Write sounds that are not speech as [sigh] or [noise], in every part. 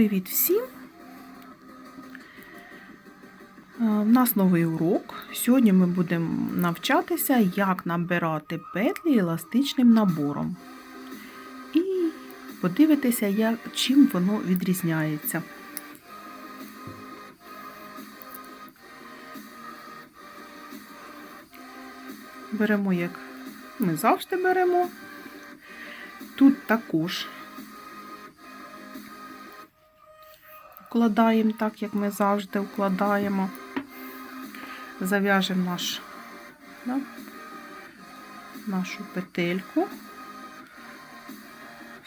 Привіт всім! У нас новий урок. Сьогодні ми будемо навчатися, як набирати петлі еластичним набором. І подивитися, як, чим воно відрізняється. Беремо, як ми завжди беремо. Тут також вкладаємо так, як ми завжди вкладаємо. Зав'яжемо наш, да, нашу петельку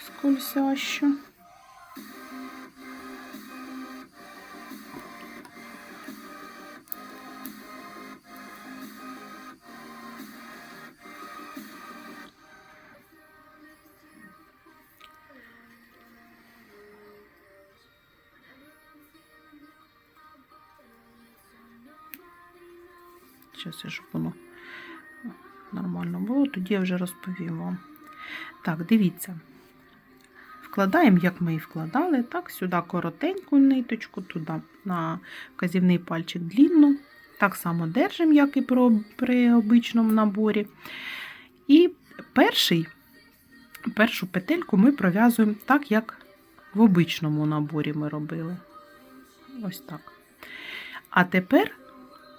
скользящу. Зараз, щоб воно нормально було, тоді я вже розповім вам. Так, дивіться. Вкладаємо, як ми і вкладали, так, сюди коротеньку ниточку, туди на вказівний пальчик длінну. Так само держимо, як і при обичному наборі. І перший, першу петельку ми пров'язуємо так, як в обичному наборі ми робили. Ось так. А тепер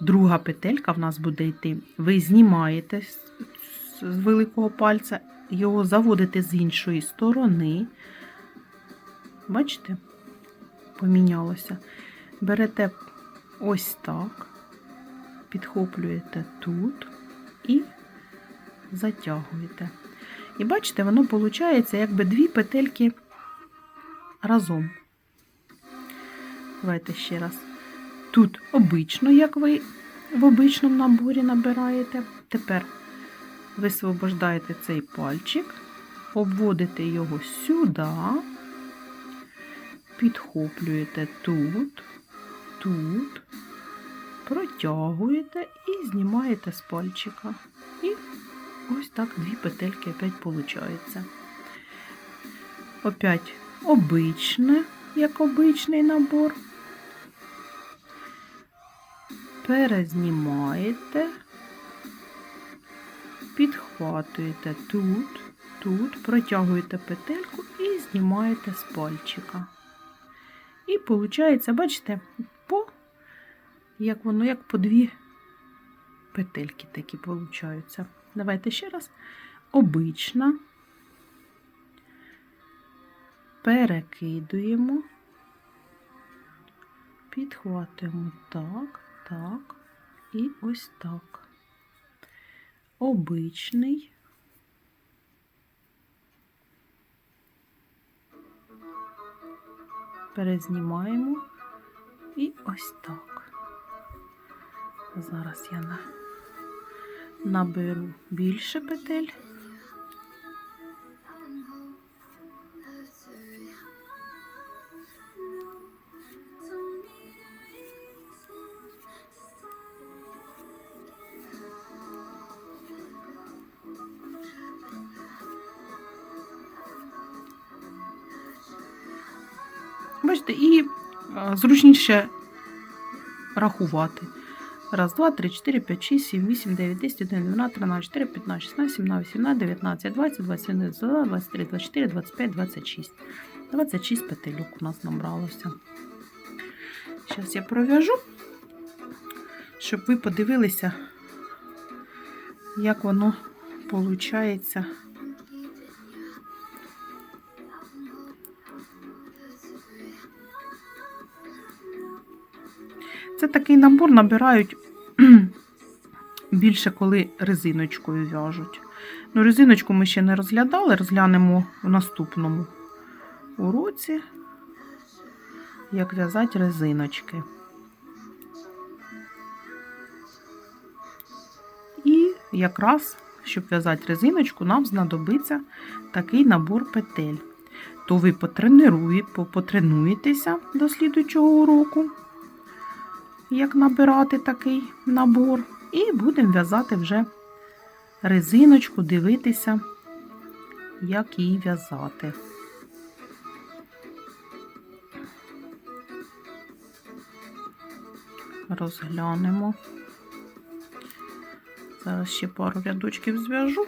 друга петелька в нас буде йти. Ви знімаєте з великого пальця, його заводите з іншої сторони. Бачите? Помінялося. Берете ось так, підхоплюєте тут і затягуєте. І бачите, воно виходить, якби дві петельки разом. Давайте ще раз. Тут обично, як ви в обичному наборі набираєте. Тепер висвобождаєте цей пальчик, обводите його сюди, підхоплюєте тут, тут, протягуєте і знімаєте з пальчика. І ось так дві петельки опять виходить. Опять обичне, як обичний набор. Перезнімаєте, підхватуєте тут, тут, протягуєте петельку і знімаєте з пальчика. І виходить, бачите, по, як воно, як по дві петельки такі получаються. Давайте ще раз. Обична. Перекидуємо, підхватуємо так, так, і ось так. Обичний. Перезнімаємо і ось так. Зараз я наберу більше петель. Бачите, і зручніше рахувати. Раз, два, три, чотири, п'ять, шість, сім, вісім, дев'ять, десять, один, дванадцять, тринадцять, чотири, п'ятнадцять, шістнадцять, сімнадцять, вісімнадцять, дев'ятнадцять, двадцять, двадцять один, двадцять два, двадцять три, двадцять чотири, двадцять п'ять, двадцять шість. Двадцять шість петельок у нас набралося. Зараз я пров'яжу, щоб ви подивилися, як воно виходить. Це такий набор набирають [clears throat] більше, коли резиночкою в'яжуть. Ну, резиночку ми ще не розглядали, розглянемо в наступному уроці, як в'язати резиночки. І якраз, щоб в'язати резиночку, нам знадобиться такий набор петель. То ви потренуєтеся до слідучого уроку як набирати такий набор, і будемо в'язати вже резиночку, дивитися, як її в'язати. Розглянемо. Зараз ще пару рядочків зв'яжу.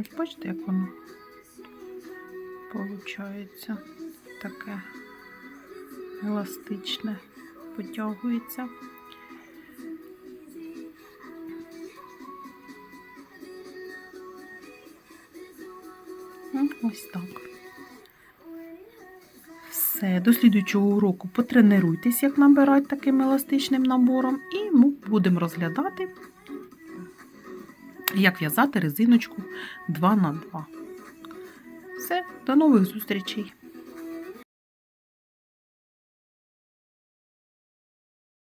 Ось бачите, як воно виходить таке еластичне, потягується. Ось так. Все, до слідуючого уроку потренуйтесь, як набирати таким еластичним набором, і ми будемо розглядати, як в'язати резиночку 2 на 2 Все, до нових зустрічей!